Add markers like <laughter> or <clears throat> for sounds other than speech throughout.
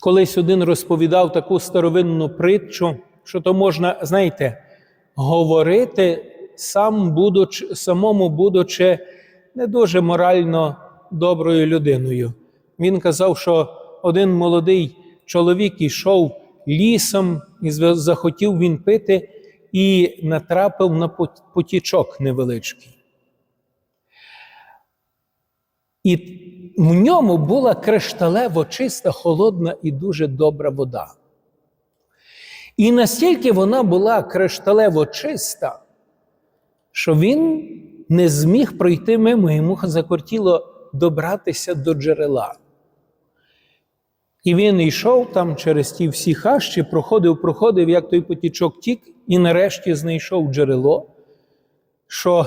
Колись один розповідав таку старовинну притчу, що то можна, знаєте, говорити сам будучи, самому будучи не дуже морально доброю людиною. Він казав, що один молодий чоловік йшов лісом, і захотів він пити, і натрапив на потічок невеличкий. І в ньому була кришталево чиста, холодна і дуже добра вода. І настільки вона була кришталево чиста, що він не зміг пройти мимо, йому закортіло добратися до джерела. І він йшов там через ті всі хащі, проходив, проходив, як той потічок тік, і нарешті знайшов джерело, що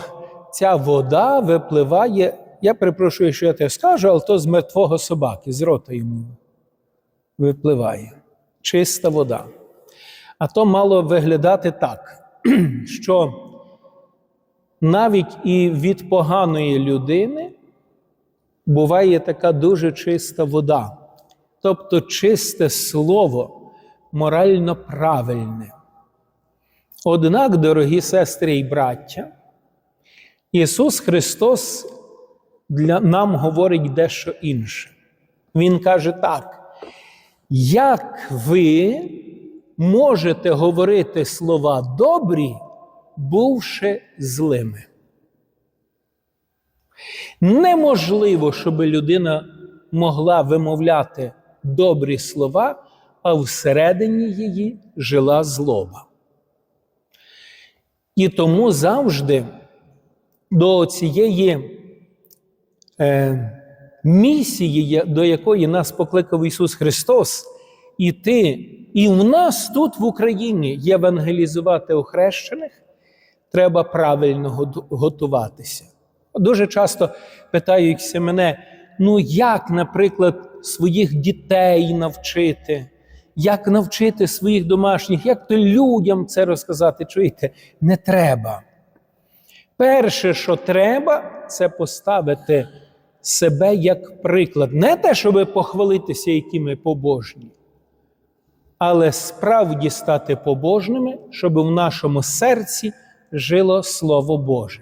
ця вода випливає. Я перепрошую, що я те скажу, але то з мертвого собаки, з рота йому випливає. Чиста вода. А то мало виглядати так, <clears throat> що навіть і від поганої людини буває така дуже чиста вода, тобто чисте слово, морально правильне. Однак, дорогі сестри і браття, Ісус Христос для нам говорить дещо інше. Він каже так: як ви можете говорити слова добрі, бувши злими? Неможливо, щоб людина могла вимовляти добрі слова, а всередині її жила злоба. І тому завжди до цієї місії, до якої нас покликав Ісус Христос, іти і в нас тут в Україні євангелізувати охрещених, треба правильно готуватися. Дуже часто питаються мене: ну як, наприклад, своїх дітей навчити, як навчити своїх домашніх, як то людям це розказати? Чуєте, не треба. Перше, що треба, це поставити себе як приклад. Не те, щоб похвалитися, які ми побожні, але справді стати побожними, щоб в нашому серці жило Слово Боже.